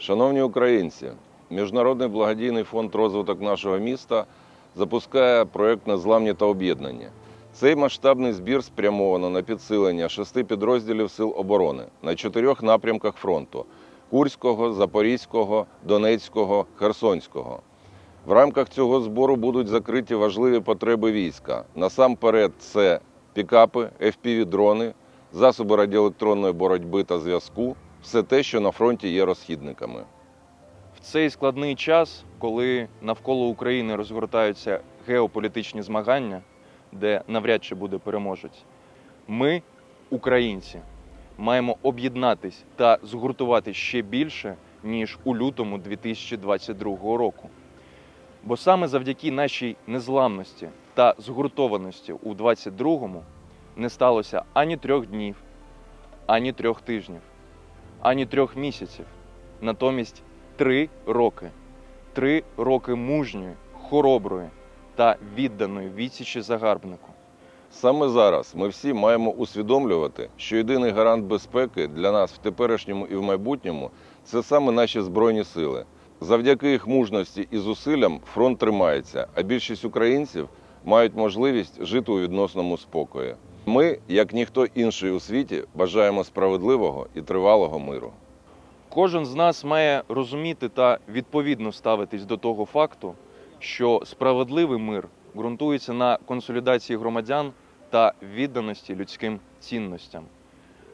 Шановні українці, Міжнародний благодійний фонд розвиток нашого міста запускає проект Незламні та об'єднані. Цей масштабний збір спрямовано на підсилення шести підрозділів Сил оборони на чотирьох напрямках фронту: Курського, Запорізького, Донецького, Херсонського. В рамках цього збору будуть закриті важливі потреби війська. Насамперед, це пікапи, FPV-дрони, засоби радіоелектронної боротьби та зв'язку, все те, що на фронті є розхідниками. В цей складний час, коли навколо України розгортаються геополітичні змагання, де навряд чи буде переможець, ми, українці, маємо об'єднатись та згуртувати ще більше, ніж у лютому 2022 року. Бо саме завдяки нашій незламності та згуртованості у 22-му не сталося ані трьох днів, ані трьох тижнів, ані трьох місяців. Натомість три роки. Три роки мужньої, хороброї та відданої відсічі загарбнику. Саме зараз ми всі маємо усвідомлювати, що єдиний гарант безпеки для нас в теперішньому і в майбутньому це саме наші збройні сили. Завдяки їх мужності і зусиллям фронт тримається, а більшість українців мають можливість жити у відносному спокої. Ми, як ніхто інший у світі, бажаємо справедливого і тривалого миру. Кожен з нас має розуміти та відповідно ставитись до того факту, що справедливий мир ґрунтується на консолідації громадян та відданості людським цінностям.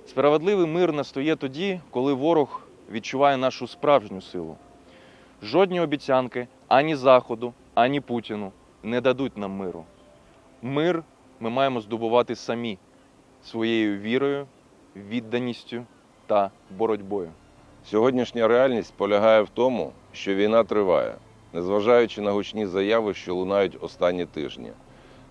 Справедливий мир настає тоді, коли ворог відчуває нашу справжню силу. Жодні обіцянки ані Заходу, ані Путіну не дадуть нам миру. Мир ми маємо здобувати самі своєю вірою, відданістю та боротьбою. Сьогоднішня реальність полягає в тому, що війна триває, незважаючи на гучні заяви, що лунають останні тижні.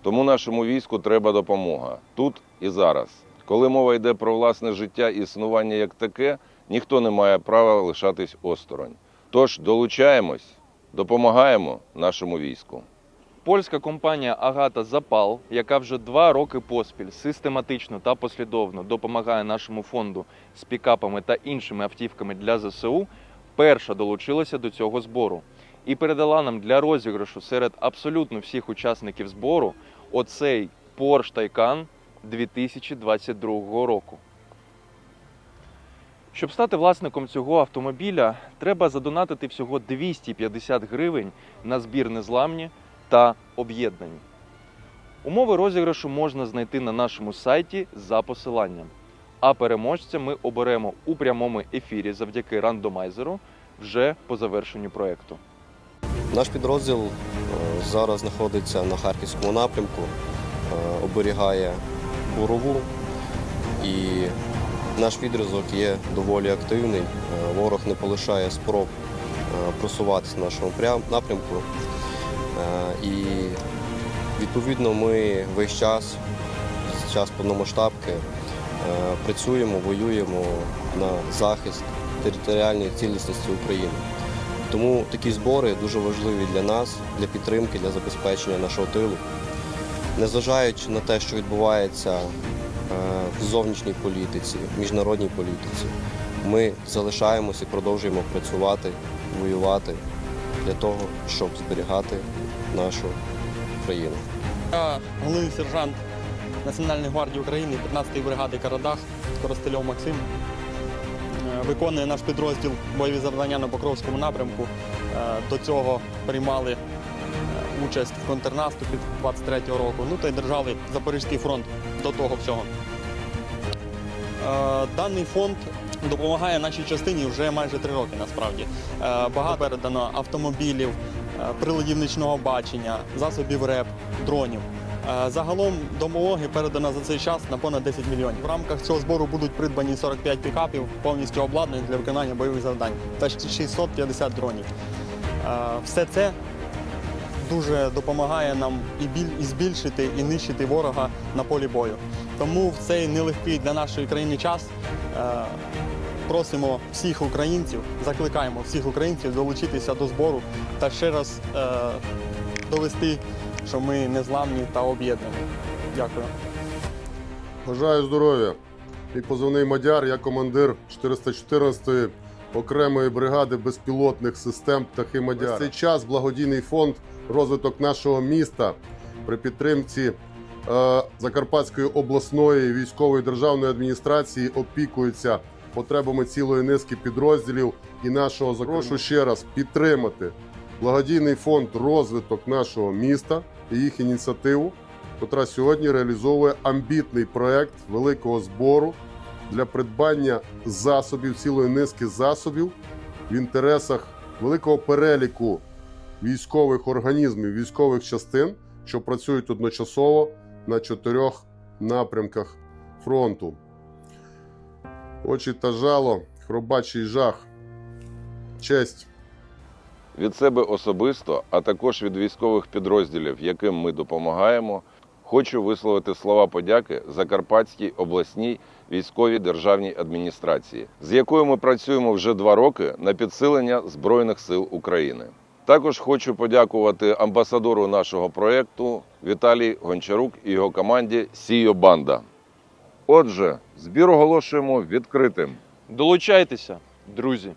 Тому нашому війську треба допомога тут і зараз. Коли мова йде про власне життя і існування як таке, ніхто не має права лишатись осторонь. Тож долучаємось, допомагаємо нашому війську. Польська компанія Агата Запал, яка вже два роки поспіль систематично та послідовно допомагає нашому фонду з пікапами та іншими автівками для ЗСУ, перша долучилася до цього збору і передала нам для розіграшу серед абсолютно всіх учасників збору оцей Porsche Taycan 2022 року. Щоб стати власником цього автомобіля, треба задонатити всього 250 гривень на збір незламні та об'єднані. Умови розіграшу можна знайти на нашому сайті за посиланням. А переможця ми оберемо у прямому ефірі завдяки рандомайзеру вже по завершенню проекту. Наш підрозділ е, зараз знаходиться на харківському напрямку, е, оберігає бурову і наш відрізок є доволі активний. Е, Ворог не полишає спроб просуватися на нашому напрямку. Е, І відповідно ми весь час, час повномасштабки, е, працюємо, воюємо на захист територіальної цілісності України. Тому такі збори дуже важливі для нас, для підтримки, для забезпечення нашого тилу. Незважаючи на те, що відбувається е, в зовнішній політиці, міжнародній політиці, ми залишаємося і продовжуємо працювати, воювати для того, щоб зберігати нашу країну. Я головний сержант Національної гвардії України 15-ї бригади Карадах Коростельов Максим. Е, Виконує наш підрозділ бойові завдання на Покровському напрямку. Е, До цього приймали е, участь в контрнаступі 23-го року. Ну та й держали Запорізький фронт до того всього. Даний фонд допомагає нашій частині вже майже три роки насправді. Багато передано автомобілів, приладів нічного бачення, засобів РЕП, дронів. Е, Загалом допомоги передано за цей час на понад 10 мільйонів. В рамках цього збору будуть придбані 45 пікапів, повністю обладнані для виконання бойових завдань та ще 650 дронів. Е, Все це дуже допомагає нам і біль і збільшити і нищити ворога на полі бою. Тому в цей нелегкий для нашої країни час е, просимо всіх українців, закликаємо всіх українців долучитися до збору та ще раз е, довести, що ми незламні та об'єднані. Дякую. Бажаю здоров'я. Мій позивний Мадяр, я командир 414-ї окремої бригади безпілотних систем птахи Мадяра. Цей час благодійний фонд розвиток нашого міста при підтримці е, Закарпатської обласної військової державної адміністрації опікується потребами цілої низки підрозділів і нашого закону. Прошу ще раз підтримати благодійний фонд розвиток нашого міста і їх ініціативу, котра сьогодні реалізовує амбітний проект великого збору для придбання засобів, цілої низки засобів в інтересах великого переліку військових організмів, військових частин, що працюють одночасово на чотирьох напрямках фронту. Очі та жало, хробачий жах, честь. Від себе особисто, а також від військових підрозділів, яким ми допомагаємо, хочу висловити слова подяки Закарпатській обласній військовій державній адміністрації, з якою ми працюємо вже два роки на підсилення Збройних сил України. Також хочу подякувати амбасадору нашого проєкту Віталій Гончарук і його команді Сіо Банда. Отже, збір оголошуємо відкритим. Долучайтеся, друзі.